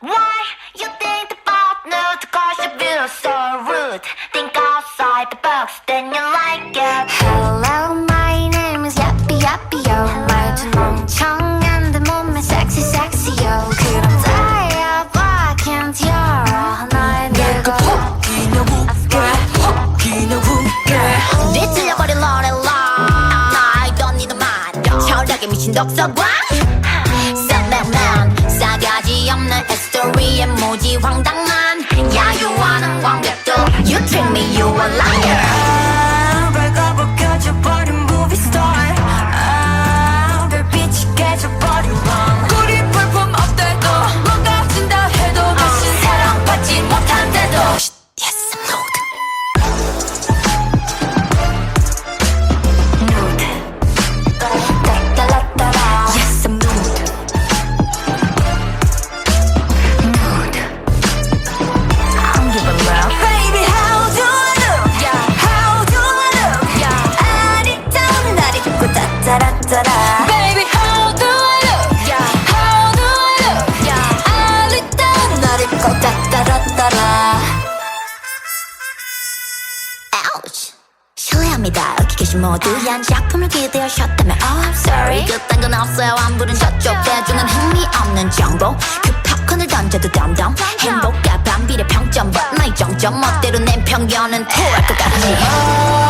Why you think about nude? Cause you feel so rude. Think outside the box, then you like it. Hello, my name is Yappy Yappy Yo. 말투 멍청한 데 몸매 sexy sexy yo. 그럼 다이아봐 can't 열어 날 들고. 웃기냐 웃게 웃기냐 웃게 뒤틀려버린 노래라 I don't need a man 철학에 미친 독서관 쌍백만 싸가지 없는 스토리에 모지 황당한 야유하는 Ouch. 실례합니다. 여기 계신 모두한 작품을 기대하셨다면 Oh I'm sorry. 그딴 건 없어요. 안 부른 저쪽 대중은 흥미 없는 정보. 그 팝콘을 던져도 덤덤. 행복과 반비례 평점. But 나의 정점 멋대로 낸 편견은 토할 것 같지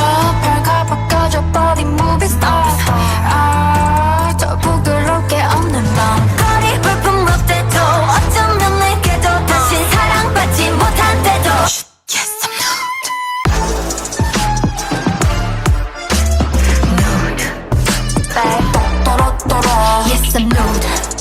kiss a nude.